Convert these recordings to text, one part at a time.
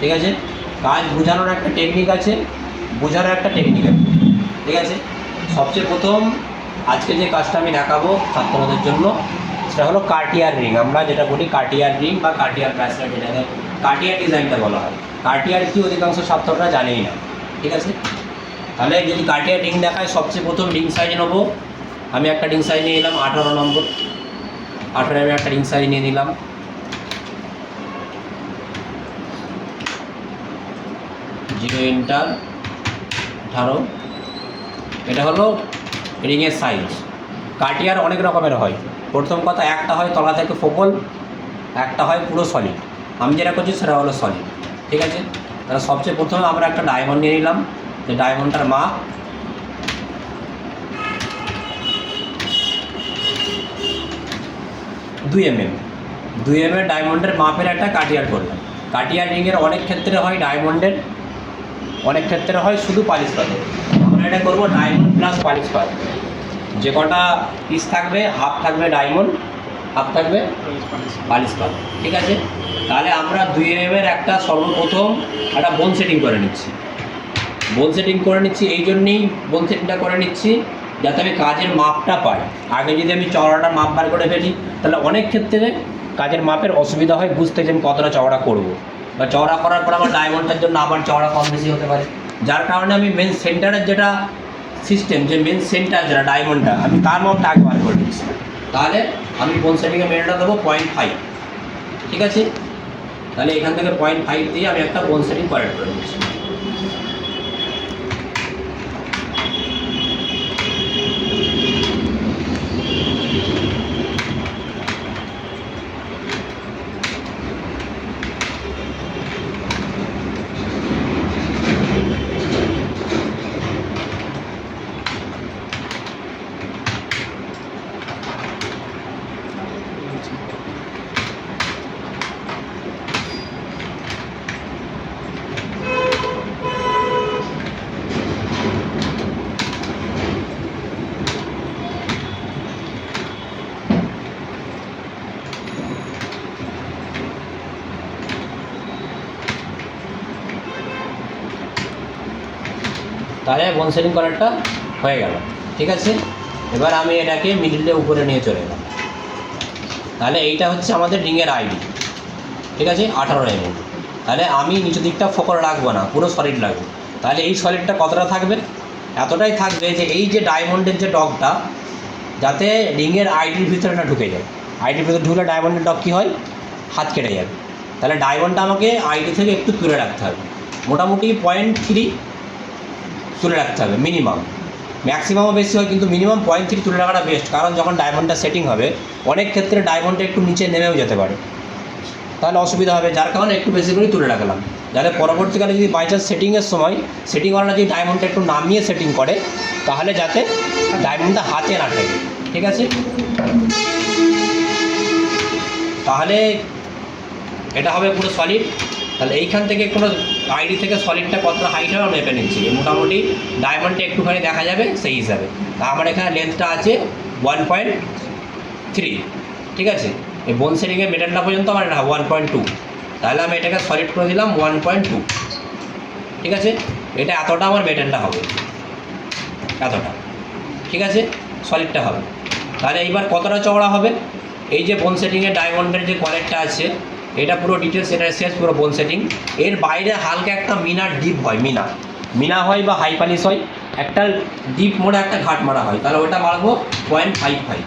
ঠিক আছে? কাজ বোঝানোর একটা টেকনিক আছে বোঝানোর একটা টেকনিক আছে, ঠিক আছে? সবচেয়ে প্রথম আজকে যে কাজটা আমি দেখাবো ছাত্রদের জন্য, সেটা হলো কার্টিয়ার রিং আমরা যেটা বলি কার্টিয়ার রিং বা কার্টিয়ার ব্রাসলেট যেটাকে কার্টিয়ার ডিজাইনটা বলা হয়। কার্টিয়ার কি অধিকাংশ ছাত্ররা জানেই না, ঠিক আছে? তাহলে যদি কার্টিয়ার রিং দেখায়, সবচেয়ে প্রথম রিং সাইজ নেব। আমি একটা রিং সাইজ নিয়ে নিলাম, আঠারো নম্বর। আঠারো, আমি একটা রিং সাইজ নিয়ে নিলাম। জিরো ইন্টার আঠারো। এটা হলো রিংয়ের সাইজ কাটিয়ার অনেক রকমের হয়। প্রথম কথা, একটা হয় তলা থেকে ফোকল একটা হয় পুরো সলিড আমি যেটা করছি সেটা হলো সলিড ঠিক আছে? তাহলে সবচেয়ে প্রথমে আমরা একটা ডায়মন্ড নিয়ে নিলাম। যে ডায়মন্ডটার মাপ দুই এম এম দুই এম এর ডায়মন্ডের মাপের একটা কাটিয়ার করলাম। কাটিয়ার রিংয়ের অনেক ক্ষেত্রে হয় ডায়মন্ডের অনেক ক্ষেত্রে হয় শুধু পালিশ পাতে আমরা এটা করব ডায়মন্ড প্লাস পালিশ পাথর যে কটা পিস থাকবে হাফ থাকবে ডায়মন্ড হাফ থাকবে পালিশ পাত ঠিক আছে? তাহলে আমরা দুই এম এর একটা সর্বপ্রথম একটা বোন সেটিং করে নিচ্ছি। বোন সেটিং করে নিচ্ছি, এই জন্যেই বোন সেটিংটা করে নিচ্ছি, যাতে আমি কাজের মাপটা পাই। আগে যদি আমি চওড়াটা মাপ বার করে ফেলি, তাহলে অনেক ক্ষেত্রে কাজের মাপের অসুবিধা হয়, বুঝতে যে আমি কতটা চওড়া করব। বা চওড়া করার পর আমার ডায়মন্ডটার জন্য আবার চওড়া কম বেশি হতে পারে। যার কারণে আমি মেন সেন্টারের যেটা সিস্টেম যে মেন সেন্টার যেটা ডায়মন্ডটা আমি তার মাপটা আগে বার করে দিচ্ছি। তাহলে আমি কোন সেটিংয়ে মেনটা দেবো? পয়েন্ট ফাইভ ঠিক আছে? তাহলে এখান থেকে পয়েন্ট ফাইভ দিয়ে আমি একটা কোন সেটিং করে দিচ্ছি। তাহলে বোন সেটিং করারটা হয়ে গেল। ঠিক আছে? এবার আমি এটাকে মিডিলে উপরে নিয়ে চলে এলাম। তাহলে এইটা হচ্ছে আমাদের রিংয়ের আইডি ঠিক আছে? আঠারো এমএম তাহলে আমি নিচের দিকটা ফোকর রাখব না, পুরো সলিড রাখব। তাহলে এই সলিডটা কতটা থাকবে? এতটাই থাকবে যে এই যে ডায়মন্ডের যে ডগটা যাতে রিংয়ের আইডির ভিতরে না ঢুকে যায়। আইডির ভিতরে ঢুকলে ডায়মন্ডের ডগ কী হয়? হাত কেটে যাবে। তাহলে ডায়মন্ডটা আমাকে আইডি থেকে একটু তুলে রাখতে হবে। মোটামুটি পয়েন্ট থ্রি তুলে রাখতে হবে মিনিমাম ম্যাক্সিমামও বেশি হয়, কিন্তু মিনিমাম পয়েন্ট থ্রি তুলে রাখাটা বেস্ট কারণ যখন ডায়মন্ডটা সেটিং হবে, অনেক ক্ষেত্রে ডায়মন্ডটা একটু নিচে নেমেও যেতে পারে। তাহলে অসুবিধা হবে, যার কারণে একটু বেশি করেই তুলে রাখলাম। যাতে পরবর্তীকালে যদি বাই চান্স সেটিংয়ের সময় সেটিংওয়ালা যদি ডায়মন্ডটা একটু নামিয়ে সেটিং করে, তাহলে যাতে ডায়মন্ডটা হাতে না থাকে ঠিক আছে? তাহলে এটা হবে পুরো সলিড তাহলে এইখান থেকে কোনো আইডি থেকে সলিডটা কতটা হাইট হবে আমরা মেপে নিচ্ছি। মোটামুটি ডায়মন্ডটা একটুখানি দেখা যাবে সেই হিসাবে। তা আমার এখানে লেন্থটা আছে ওয়ান পয়েন্ট থ্রি ঠিক আছে? এই বোন সেটিংয়ের মেটালটা পর্যন্ত আমার এটা ওয়ান পয়েন্ট টু তাহলে আমি এটাকে সলিড করে দিলাম ওয়ান পয়েন্ট টু ঠিক আছে? এটা এতটা আমার মেটেলটা হবে। এতটা, ঠিক আছে? সলিডটা হবে। তাহলে এইবার কতটা চওড়া হবে? এই যে বোন সেটিংয়ের ডায়মন্ডের যে কলেরটা আছে এটা পুরো ডিটেলস এটা শেষ পুরো বোন সেটিং এর বাইরে হালকা একটা মিনার ডিপ হয়, মিনা। মিনা হয় বা হাই পালিশ হয়, একটা ডিপ মোড়ে একটা ঘাট মারা হয়। তাহলে ওটা মারবো পয়েন্ট ফাইভ ফাইভ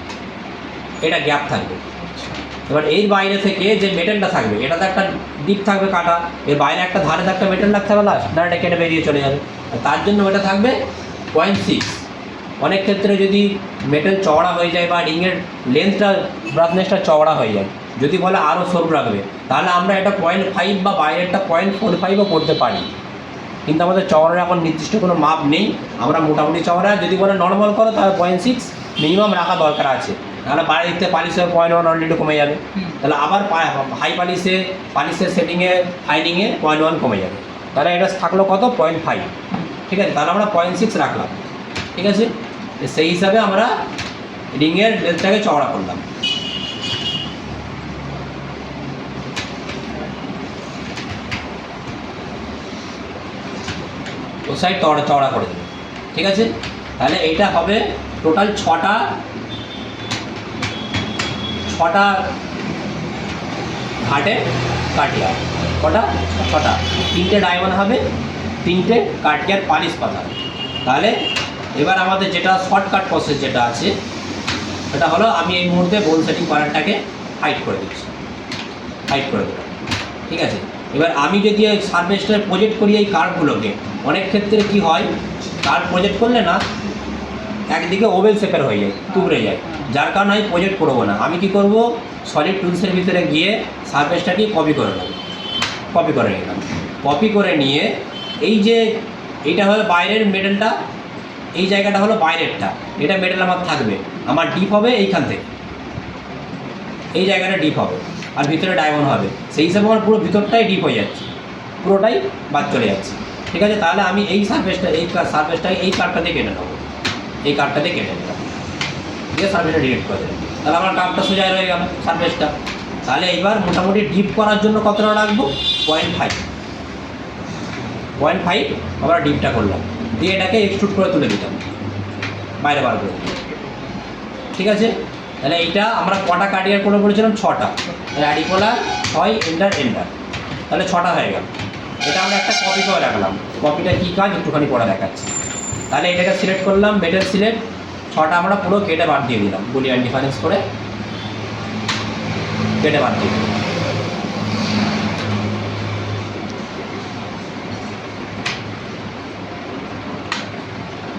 এটা গ্যাপ থাকবে। এবার এর বাইরে থেকে যে মেটেলটা থাকবে, এটাতে একটা ডিপ থাকবে কাটা। এর বাইরে একটা ধারে একটা মেটেল রাখতে হবে লাস্ট না এটা কেটে বেরিয়ে চলে যাবে। তার জন্য ওটা থাকবে পয়েন্ট সিক্স অনেক ক্ষেত্রে যদি মেটেল চওড়া হয়ে যায় বা রিংয়ের লেন্থটা ব্রাথনেসটা চওড়া হয়ে যায় যদি বলে আরও সরু রাখবে তাহলে আমরা এটা পয়েন্ট ফাইভ বা বাইরেরটা পয়েন্ট ফোর ফাইভও করতে পারি। কিন্তু আমাদের চওড়ার এখন নির্দিষ্ট কোনো মাপ নেই। আমরা মোটামুটি চওড়া যদি বলে নর্মাল করো তাহলে পয়েন্ট সিক্স মিনিমাম রাখা দরকার আছে। তাহলে বাইরে দিকতে পালিশের পয়েন্ট ওয়ান অলরেডি কমে যাবে। তাহলে আবার হাই পালিশে পালিশের সেটিংয়ে হাইডিংয়ে পয়েন্ট ওয়ান কমে যাবে। তাহলে এটা থাকল কত? পয়েন্ট ফাইভ ঠিক আছে? তাহলে আমরা পয়েন্ট সিক্স রাখলাম। ঠিক আছে? সেই হিসাবে আমরা রিংয়ের লেন্থটাকে চওড়া করলাম। ও সাইড চওড়া চওড়া করে দেবে। ঠিক আছে? তাহলে এইটা হবে টোটাল ছটা ছটা ঘাটে কাটিয়া কটা? ছটা। তিনটে ডায়মন্ড হবে, তিনটে কাটিয়ার পালিশ পাতা। তাহলে এবার আমাদের যেটা শর্টকাট প্রসেস যেটা আছে, সেটা হলো আমি এই মুহূর্তে বোল সেটিং পার্টটাকে হাইট করে দিচ্ছি। হাইট করে দেবো ঠিক আছে? এবার আমি যদি এই সার্ভেস্টার প্রজেক্ট করি এই কার্ভগুলোকে অনেক ক্ষেত্রে কি হয় কার্ভ প্রজেক্ট করলে না, একদিকে ওভেল শেপের হয়ে যায়, তুবড়ে যায়। যার কারণে আমি প্রজেক্ট করব না। আমি কি করব সলিড টুলসের ভিতরে গিয়ে সার্ফেসটাকে কপি করে নেব। কপি করে নিলাম। কপি করে নিয়ে, এই যে এইটা হলো বাইরের মেডেলটা এই জায়গাটা হলো বাইরেরটা। এটা মেডেল আমার থাকবে। আমার ডিপ হবে এইখান থেকে। এই জায়গাটা ডিপ হবে। আর ভিতরে ডায়মন্ড হবে। সেই হিসাবে আমার পুরো ভিতরটাই ডিপ হয়ে যাচ্ছে। পুরোটাই বাদ চলে যাচ্ছে। ঠিক আছে, তাহলে আমি এই সার্ফেসটা এই সার্ফেসটাকে এই কার্ডটা দিয়ে কেটে নেব। এই কার্ডটা দিয়ে কেটে নিলাম। দিয়ে সার্ফেসটা ডিলিট করে তাহলে আমার কার্ডটা সোজা রয়ে গেল সার্ফেসটা তাহলে এইবার মোটামুটি ডিপ করার জন্য কতটা রাখব? পয়েন্ট ফাইভ পয়েন্ট ফাইভ আমরা ডিপটা করলাম। দিয়ে এটাকে এক্সট্রুট করে তুলে দিতাম বাইরে বার করে ঠিক আছে? তাহলে এইটা আমরা কটা কাটিয়ার করে বলেছিলাম ছটা। অ্যাডিকোলা ছয় এন্টার এন্টার তাহলে ছটা হয়ে গেল। এটা আমরা একটা কপি করে রাখলাম। কপিটা কী কাজ? একটুখানি পরে দেখাচ্ছি। তাহলে এটাকে সিলেক্ট করলাম বেটার সিলেক্ট ছটা আমরা পুরো কেটে বাদ দিয়ে দিলাম। বুলিয়ান ডিফারেন্স করে কেটে বাদ দিয়ে দিলাম।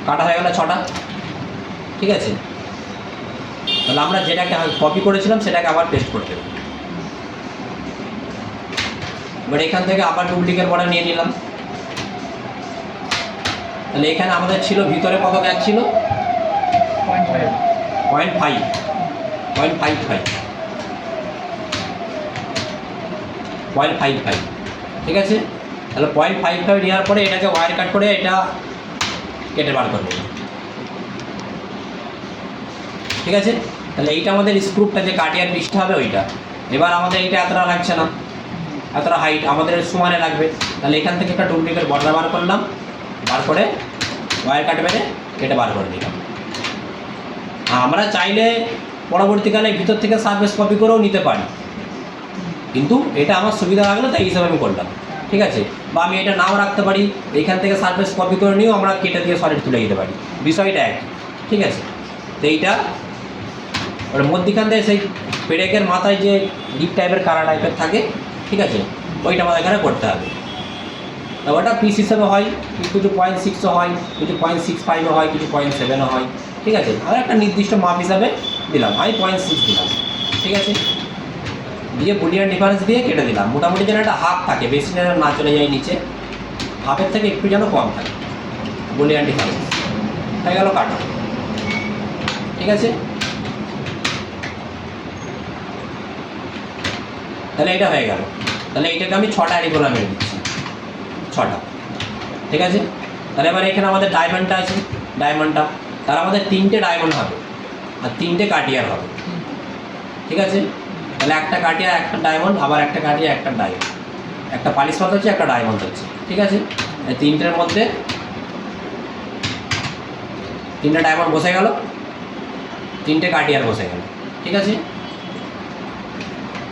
কাটা হয়ে গেল ছটা। ঠিক আছে? তাহলে আমরা যেটাকে কপি করেছিলাম, সেটাকে আবার পেস্ট করতে হবে এবার এখান থেকে আবার ডুপ্লিকেট বর্ডার নিয়ে নিলাম। তাহলে এখানে আমাদের ছিল ভিতরে কত গ্যাপ ছিল? Point five point five five point five five ঠিক আছে? তাহলে পয়েন্ট ফাইভ ফাইভ নেওয়ার পরে এটাকে ওয়ার কাট করে এটা কেটে বার করে নিলাম ঠিক আছে? তাহলে এইটা আমাদের স্ক্রুপটা যে কাটিয়ার পিসটা হবে ওইটা। এবার আমাদের এইটা এতটা লাগছে না। এতটা হাইট আমাদের সমানে লাগবে। তাহলে এখান থেকে একটা ডুপ্লিকেট বর্ডার বার করলাম। বার করে ওয়ার কাট মেরে কেটে বার করে নিলাম আমরা চাইলে পরবর্তীকালে ভিতর থেকে সার্ভিস কপি করেও নিতে পারি। কিন্তু এটা আমার সুবিধা লাগল, তাই হিসাবে আমি করলাম। ঠিক আছে? বা আমি এটা নাও রাখতে পারি। এইখান থেকে সার্ভিস কপি করে নিয়েও আমরা কেটে দিয়ে সলিড তুলে দিতে পারি। বিষয়টা এক ঠিক আছে? তো এইটা ওর মধ্যিখান থেকে সেই পেরেকের মাথায় যে ডিপ টাইপের কারা টাইপের থাকে ঠিক আছে? ওইটা আমাদের এখানে করতে হবে। ওটা পিস হিসেবে হয়, কিছু পয়েন্ট সিক্সও হয়, কিছু পয়েন্ট সিক্স ফাইভও হয়, কিছু পয়েন্ট সেভেনও হয়, ঠিক আছে? আর একটা নির্দিষ্ট মাপ হিসাবে দিলাম। আমি পয়েন্ট সিক্স দিলাম, ঠিক আছে? দিয়ে বুলিয়ান ডিফারেন্স দিয়ে কেটে দিলাম। মোটামুটি যেন একটা হাফ থাকে, বেশি যেন না চলে যায় নিচে। হাফের থেকে একটু যেন কম থাকে বুলিয়ান ডিফারেন্স হয়ে গেল কাটা ঠিক আছে? তাহলে এটা হয়ে গেল। তাহলে এইটাকে আমি ছটা অ্যাডিকোলা মেরে দিচ্ছি। ছটা। ঠিক আছে? তাহলে এবার এখানে আমাদের ডায়মন্ডটা আছে ডায়মন্ডটা তার আমাদের তিনটে ডায়মন্ড হবে আর তিনটে কাটিয়ার হবে। ঠিক আছে? তাহলে একটা কাটিয়া একটা ডায়মন্ড আবার একটা কাটিয়া একটা ডায়মন্ড একটা পালিশ পাত হচ্ছে একটা ডায়মন্ড হচ্ছে ঠিক আছে? এই তিনটের মধ্যে তিনটে ডায়মন্ড বসে গেল। তিনটে কাটিয়ার বসে গেল। ঠিক আছে?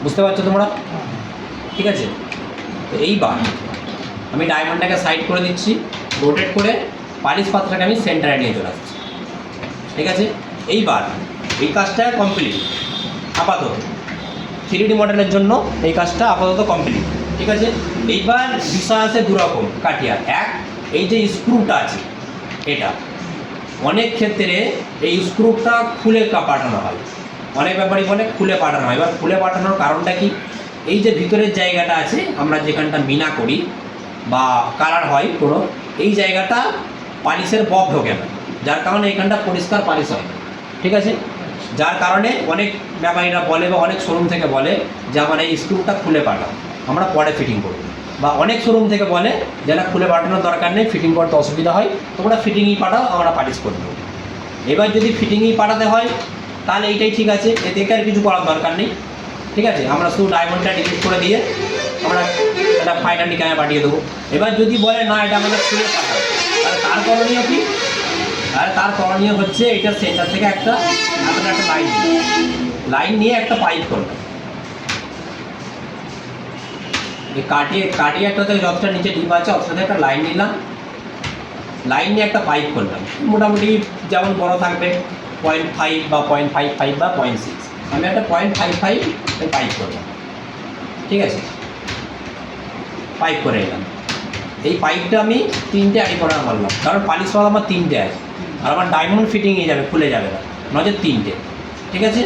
বুঝতে পারছ তোমরা? ঠিক আছে? তো এইবার আমি ডায়মন্ডটাকে সাইড করে দিচ্ছি রোটেট করে পালিশ পাত্রটাকে আমি সেন্টারে নিয়ে চলে আসছি। ঠিক আছে? এইবার এই কাজটা কমপ্লিট আপাতত থ্রি ডি মডেলের জন্য এই কাজটা আপাতত কমপ্লিট ঠিক আছে? এইবার বিষয় আছে দুরকম কাটিয়ার এক, এই যে স্ক্রুটা আছে, এটা। অনেক ক্ষেত্রে এই স্ক্রুটা খুলে পাঠানো হয়। অনেক ব্যাপারই বলে খুলে পাঠানো হয়। এবার খুলে পাঠানোর কারণটা কি? এই যে ভিতরের জায়গাটা আছে, আমরা যেখানটা মিনা করি বা কালার হয় কোনো এই জায়গাটা পালিশের বব ঢোকে না যার কারণে এখানটা পরিষ্কার পালিশ হয়। ঠিক আছে? যার কারণে অনেক ব্যাপারীরা বলে বা অনেক শোরুম থেকে বলে যে, আমার এই স্ক্রুটা খুলে পাঠাও আমরা পরে ফিটিং করব। বা অনেক শোরুম থেকে বলে যে, না, খুলে পাঠানোর দরকার নেই ফিটিং করতে অসুবিধা হয়। তোমরা ফিটিংই পাঠাও আমরা পালিশ করে দেবো। এবার যদি ফিটিংই পাঠাতে হয়, তাহলে এইটাই ঠিক আছে। এতে আর কিছু করার দরকার নেই। ঠিক আছে? আমরা শুধু ডায়মন্ডটা ডিলিট করে দিয়ে আমরা একটা ফাইনাল ঠিকানায় পাঠিয়ে দেবো। এবার যদি বলে, না, এটা আমাদের খুলে পাঠাও তার করণীয় কি? আর তার করণীয় হচ্ছে এটা সেন্টার থেকে একটা, এতটা একটা লাইন লাইন নিয়ে একটা পাইপ করবে। এই কাটিয়ে কাটিয়ে একটা থেকে যতটা নিচে ডিপ আছে অতটা একটা লাইন নিলাম। লাইন নিয়ে একটা পাইপ করলাম। মোটামুটি যেমন বড় থাকবে পয়েন্ট ফাইভ বা পয়েন্ট ফাইভ ফাইভ বা পয়েন্ট সিক্স আমি একটা পয়েন্ট ফাইভ ফাইভ পাইপ করলাম ঠিক আছে? পাইপ করে এলাম। এই পাইপটা আমি তিনটে আড়ি করা মারলাম কারণ পালিশ পাওয়া আমার তিনটে আছে। আর আমার ডায়মন্ড ফিটিংয়ে যাবে, খুলে যাবে না। নজর তিনটে। ঠিক আছে?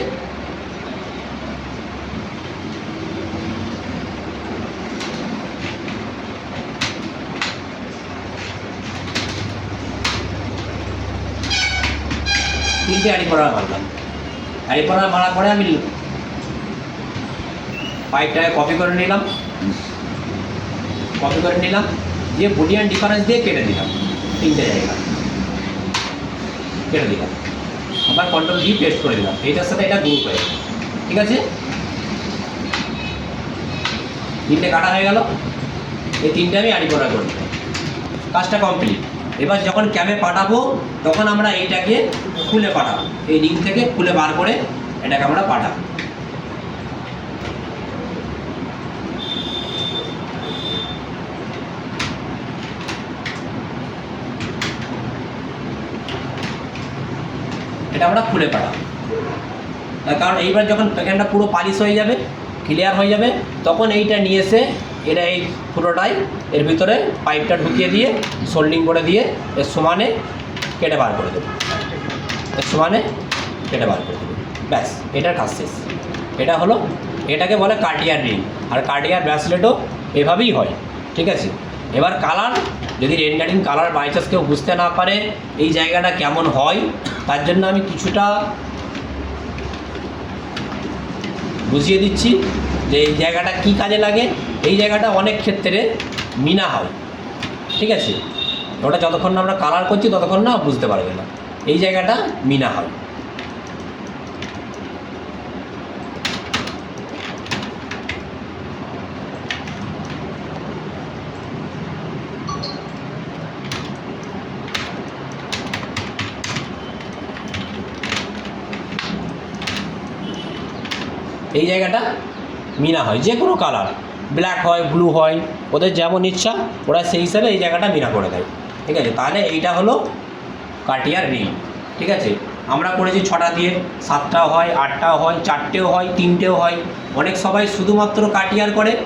তিনটে আড়ি করা মারলাম আড়ি করা আমি পাইপটাকে কপি করে নিলাম। কপি করে নিলাম। দিয়ে বুলিয়ান ডিফারেন্স দিয়ে কেটে দিলাম। তিনটে জায়গা। কেটে দিলাম। আবার কন্ট্রোল ডি পেস্ট করে দিলাম। এইটার সাথে এটা গ্রুপ হয়ে ঠিক আছে? তিনটে কাটা হয়ে গেল। এই তিনটে আমি আড়ি করা করি কাজটা কমপ্লিট এবার যখন ক্যাবে পাঠাবো, তখন আমরা এইটাকে খুলে পাঠাবো। এই রিং থেকে খুলে বার করে এটাকে আমরা পাঠাবো। এটা আমরা খুলে পাঠাবো। কারণ এইবার যখন প্যাকেটটা পুরো পালিশ হয়ে যাবে ক্লিয়ার হয়ে যাবে, তখন এইটা নিয়ে এসে এটা এই পুরোটাই এর ভিতরে পাইপটা ঢুকিয়ে দিয়ে, সোল্ডিং করে দিয়ে এর সমানে কেটে বার করে দেবো। এর সমানে কেটে বার করে দেবো। ব্যাস এটার কাজ শেষ। এটা হলো, এটাকে বলে কার্ডিয়ার রিং। আর কার্ডিয়ার ব্যাসলেটও এভাবেই হয়, ঠিক আছে? এবার কালার, যদি রেন্ডারিং কালার বাই চান্স কেউ বুঝতে না পারে এই জায়গাটা কেমন হয়, তার জন্য আমি কিছুটা বুঝিয়ে দিচ্ছি যে এই জায়গাটা কি কাজে লাগে। এই জায়গাটা অনেক ক্ষেত্রে মিনা হয়, ঠিক আছে? ওটা যতক্ষণ না আমরা কালার করছি, ততক্ষণ না বুঝতে পারবে না। এই জায়গাটা মিনা হয়। এই জায়গাটা মিনা হয়, যে কোনো কালার ব্ল্যাক হয় ব্লু হয়, ওদের যেমন ইচ্ছা, ওরা সেই হিসাবে এই জায়গাটা মিনা করে দেয়। ঠিক আছে? তাহলে এইটা হলো কাটিয়ার রিং। ঠিক আছে? আমরা করেছি ছটা দিয়ে। সাতটাও হয় আটটাও হয়, চারটেও হয়, তিনটেও হয়। অনেক সবাই শুধুমাত্র কাটিয়ার করে।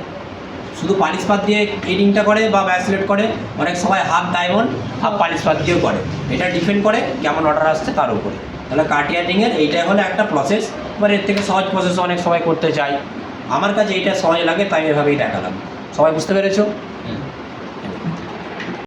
শুধু পালিশ পাত দিয়ে এই রিংটা করে বা ব্যাসলেট করে। অনেক সময় হাফ ডায়মন্ড হাফ পালিশ পাত দিয়েও করে। এটা ডিপেন্ড করে কেমন অর্ডার আসছে তার উপরে। তাহলে কাটিয়ার রিংয়ের এইটাই হলো একটা প্রসেস এবার এর থেকে সহজ প্রসেস অনেক সময় করতে চাই আমার কাছে এইটা সহজ লাগে তাই এভাবেই দেখালাম সবাই বুঝতে পেরেছ।